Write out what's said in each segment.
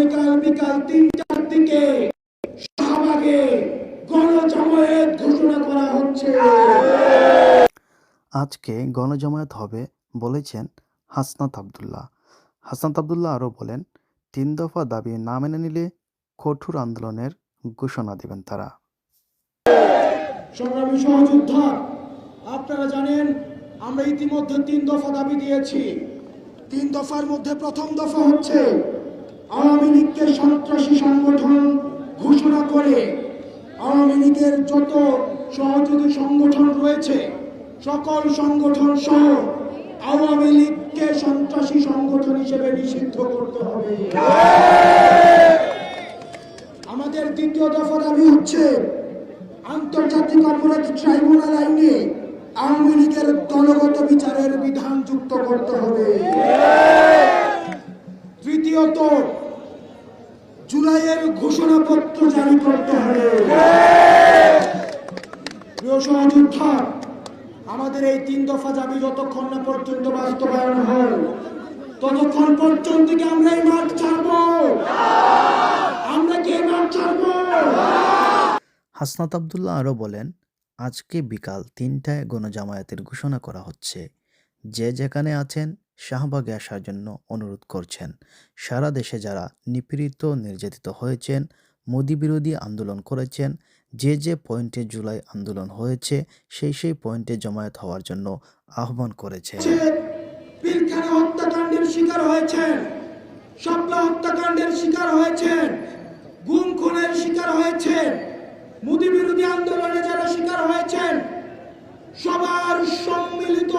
আগামীকাল বিকাল তিনটার দিকে শাহবাগে গণজমায়েত ঘোষণা করা হচ্ছে। আজকে গণজমায়েত হবে বলেছেন হাসনাত আবদুল্লাহ। হাসনাত আবদুল্লাহ আরও বলেন তিন দফা দাবি না মেনে নিলে কঠোর আন্দোলনের ঘোষণা দেবেন তারা। সংগ্রামী সহযোদ্ধা আপনারা জানেন আমরা ইতিমধ্যে তিন দফা দাবি দিয়েছি। তিন দফার মধ্যে প্রথম দফা হচ্ছে আওয়ামী লীগকে সন্ত্রাসী সংগঠন ঘোষণা করে আওয়ামী লীগের যত সহযোগী সংগঠন রয়েছে, সকল সংগঠন সহ আওয়ামী লীগকে সন্ত্রাসী সংগঠন হিসেবে নিষিদ্ধ করতে হবে। আমাদের দ্বিতীয় দফা দাবি হচ্ছে, আন্তর্জাতিক অপরাধ ট্রাইব্যুনাল আইনে আওয়ামী লীগের দলগত বিচারের বিধান যুক্ত করতে হবে। তৃতীয়ত জুলাইয়ের ঘোষণাপত্র জারি করতে হবে। আমাদের এই তিন দফা দাবি যতক্ষণ না পর্যন্ত বাস্তবায়ন হয়, ততক্ষণ পর্যন্ত কি আমরা এই মাঠ ছাড়বো? আমরা কি মাঠ ছাড়বো? হাসনাত আবদুল্লাহ আরও বলেন, আজকে বিকাল তিনটায় গণজামায়াতের ঘোষণা করা হচ্ছে। যে যেখানে আছেন শাহবাগে আসার জন্য অনুরোধ করছেন। সারা দেশে যারা নিপীড়িত, নির্যাতিত হয়েছেন, মোদি বিরোধী আন্দোলন করেছেন, যে যে পয়েন্টে জুলাই আন্দোলন হয়েছে, সেই সেই পয়েন্টে জমায়েত হওয়ার জন্য আহ্বান করেছে হচ্ছে হত্যাকাণ্ডের শিকার হয়েছেন, শাপলা হত্যাকাণ্ডের শিকার হয়েছেন, গুম খুনের শিকার হয়েছেন, মোদি বিরোধী আন্দোলনে যারা শিকার হয়েছেন, সবার সম্মিলিত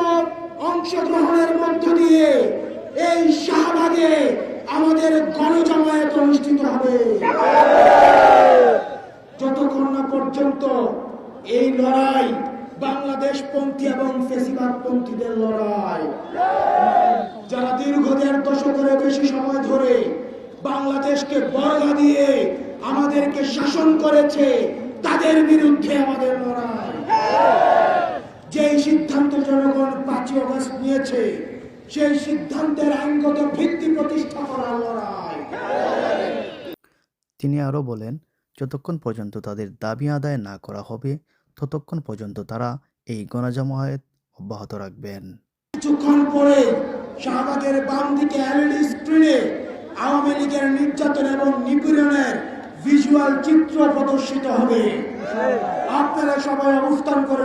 অংশগ্রহণের মধ্য দিয়ে এই শাহবাগে আমাদের গণজমায়েত অনুষ্ঠিত হবে। যতক্ষণ না পর্যন্ত এই লড়াই বাংলাদেশ পন্থী এবং ফেসিবাদ পন্থীদের লড়াই, যারা দীর্ঘ দেড় দশকের বেশি সময় ধরে বাংলাদেশকে বর্গা দিয়ে আমাদেরকে শাসন করেছে, তাদের বিরুদ্ধে আমাদের লড়াই। সিদ্ধান্ত জনগণ পাঁচই অগস্ট নিয়েছে। সেই সিদ্ধান্তের আইনগত ভিত্তি প্রতিষ্ঠা করার লড়াই। তিনি আরও বলেন যতক্ষণ পর্যন্ত তাদের দাবি আদায় না করা হবে ততক্ষণ পর্যন্ত তারা এই গণজামায়াত অব্যাহত রাখবেন। কিছুক্ষণ পরে শাহবাগের বাম দিকে এলইডি স্ক্রিনে আওয়ামী লীগের নির্যাতন এবং নিপীড়নের ভিজুয়াল চিত্র প্রদর্শিত হবে। আপনারা সবাই অবস্থান করে